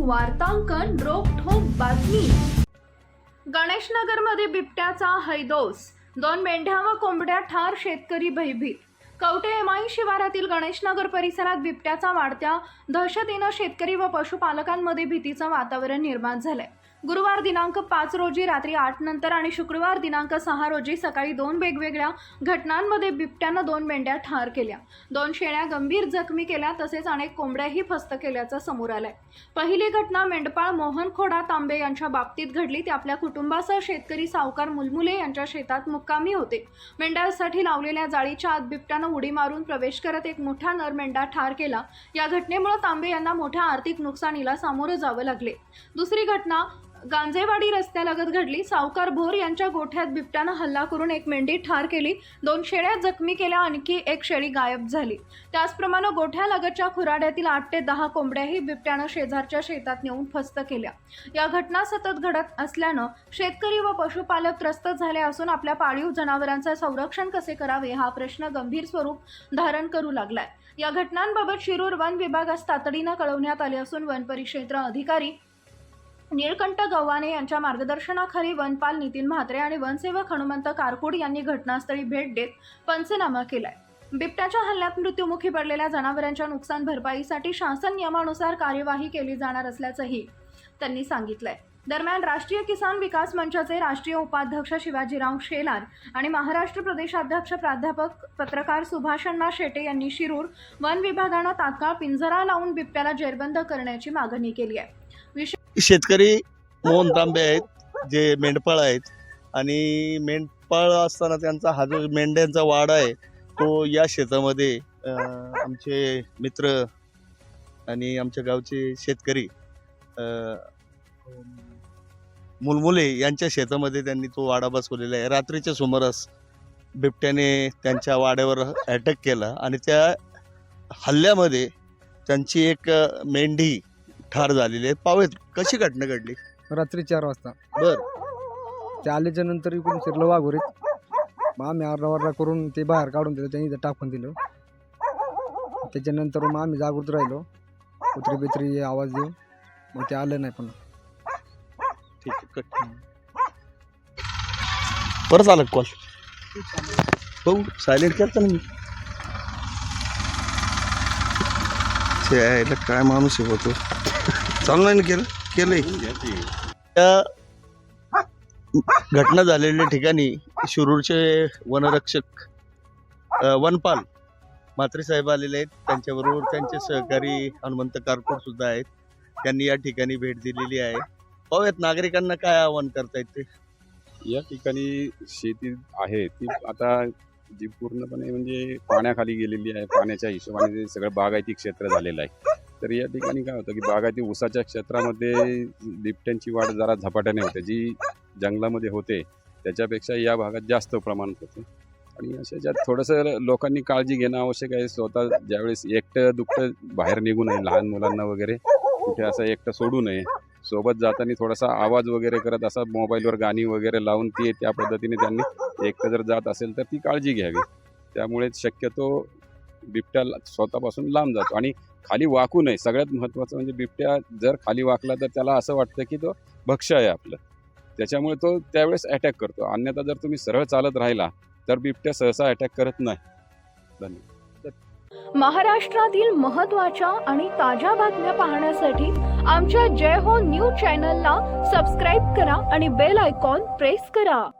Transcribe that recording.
वार्तांकन रोखोक बातमी. गणेशनगरमध्ये बिबट्याचा हैदोस. दोन मेंढ्या व कोंबड्या ठार शेतकरी भयभीत. कवटे एमआई शिवारातील गणेशनगर परिसरात बिबट्याचा वाढत्या दहशतीनं शेतकरी व पशुपालकांमध्ये भीतीचं वातावरण निर्माण झालंय. गुरुवार दिनांक पाच रोजी रात्री आठ नंतर आणि शुक्रवार दिनांक सहा रोजी सकाळी दोन वेगवेगळ्या घटनांमध्ये बिबट्यानं दोन मेंढ्या ठार केल्या. दोन शेळ्या गंभीर जखमी केल्या तसेच अनेक कोंबड्याही फस्त केल्याचं समोर आलंय. पहिली घटना मेंढपाळ मोहन खोडा तांबे यांच्या बाबतीत घडली. ते आपल्या कुटुंबासह शेतकरी सावकार मुलमुले यांच्या शेतात मुक्कामी होते. मेंढ्यासाठी लावलेल्या जाळीच्या आत बिबट्यानं उडी मारून प्रवेश करत एक मोठा नरमेंढा ठार केला. या घटनेमुळे तांबे यांना मोठ्या आर्थिक नुकसानीला सामोरं जावं लागले. दुसरी घटना गांजेवाडी रस्त्यालगत घडली. सावकार भोर यांच्या गोठ्यात बिबट्यानं हल्ला करून एक मेंढी ठार केली. दोन शेळ्या जखमी केल्या आणखी एक शेळी गायब झाली. त्याचप्रमाणे गोठ्यालगतच्या खुराड्यातील आठ ते दहा कोंबड्याही बिबट्यानं शेजारच्या शेतात नेऊन फस्त केल्या. या घटना सतत घडत असल्यानं शेतकरी व पशुपालक त्रस्त झाले असून आपल्या पाळीव जनावरांचं संरक्षण कसे करावे हा प्रश्न गंभीर स्वरूप धारण करू लागलाय. या घटनांबाबत शिरूर वन विभागास तातडीनं कळवण्यात आले असून वन परिक्षेत्र अधिकारी निळकंठ गव्हाणे यांच्या मार्गदर्शनाखाली वनपाल नितीन म्हात्रे आणि वनसेवक हनुमंत कारकुड यांनी घटनास्थळी भेट देत पंचनामा केलाय. बिबट्याच्या हल्ल्यात मृत्युमुखी पडलेल्या जनावरांच्या नुकसान भरपाईसाठी शासन नियमानुसार कार्यवाही केली जाणार असल्याचंही त्यांनी सांगितलंय. दरम्यान राष्ट्रीय किसान विकास मंचाचे राष्ट्रीय उपाध्यक्ष शिवाजीराव शेलार आणि महाराष्ट्र प्रदेशाध्यक्ष प्राध्यापक पत्रकार सुभाषण्णा शेटे यांनी शिरूर वन विभागानं तात्काळ पिंजरा लावून बिबट्याला जेरबंद करण्याची मागणी केली आहे. विशेष शेतकरी मोहन तांबे आहेत जे मेंढपाळ आहेत. आणि मेंढपाळ असताना त्यांचा हा जो मेंढ्यांचा वाडा आहे तो या शेतामध्ये आमचे मित्र आणि आमच्या गावचे शेतकरी मुलमुले यांच्या शेतामध्ये त्यांनी तो वाडा बसवलेला आहे. रात्रीच्या सुमारास बिबट्याने त्यांच्या वाड्यावर अटॅक केला आणि त्या हल्ल्यामध्ये त्यांची एक मेंढी ठार झालेली पावेत कशी घटना घडली. रात्री चार वाजता. बर. ते आल्याच्यानंतर इकडून शिरलं वाघोरीत. मग आम्ही आरडा वारडा करून ते बाहेर काढून दिलं. त्यांनी इथं टाकून दिलं. त्याच्यानंतर मग आम्ही जागृत राहिलो. कुत्री बित्री आवाज देऊन. मग ते आलं नाही पण ठीक आहे कट. परत आला कॉल हो सायलेंट केलं ना मी. यायला काय माणूस आहे होतो चालू केलं केलंय. त्या घटना झालेल्या ठिकाणी शिरूरचे वनरक्षक वनपाल म्हात्रे साहेब आलेले आहेत. त्यांच्याबरोबर त्यांचे सहकारी हनुमंत कारकोड सुद्धा आहेत. त्यांनी या ठिकाणी भेट दिलेली आहे. पाहूयात नागरिकांना काय आवाहन करतायत ते. या ठिकाणी शेती आहे. ती आता जी पूर्णपणे म्हणजे पाण्याखाली गेलेली आहे. पाण्याच्या हिशोबाने जे सगळं बागायती क्षेत्र झालेलं आहे. तर या ठिकाणी काय होतं की बागायती ऊसाच्या क्षेत्रामध्ये बिबट्यांची वाढ जरा झपाट्याने होते. जी जंगलामध्ये होते त्याच्यापेक्षा या भागात जास्त प्रमाणात होते. आणि अशा ज्यात थोडंसं लोकांनी काळजी घेणं आवश्यक आहे. स्वतः ज्यावेळेस एकटं दुकटं बाहेर निघू नये लहान मुलांना वगैरे कुठे असं एकटं सोडू नये सोबत जाताना थोडासा आवाज वगैरे करत असा मोबाईलवर गाणी वगैरे लावून ती त्या पद्धतीने त्यांनी एकटं जर जात असेल तर ती काळजी घ्यावी. त्यामुळे शक्यतो बिबट्या स्वतःपासून लांब जातो. आणि खाली वाकू नये सगळ्यात महत्त्वाचं म्हणजे बिबट्या जर खाली वाकला तर त्याला असं वाटतं की तो भक्ष आहे आपलं. त्याच्यामुळे तो त्यावेळेस अटॅक करतो. अन्यथा जर तुम्ही सरळ चालत राहिला तर बिबट्या सहसा अटॅक करत नाही. धन्यवाद. महाराष्ट्रातील महत्त्वाच्या आणि ताज्या बातम्या पाहण्यासाठी आमच्या जय हो न्यूज चॅनलला सबस्क्राईब करा आणि बेल आयकॉन प्रेस करा.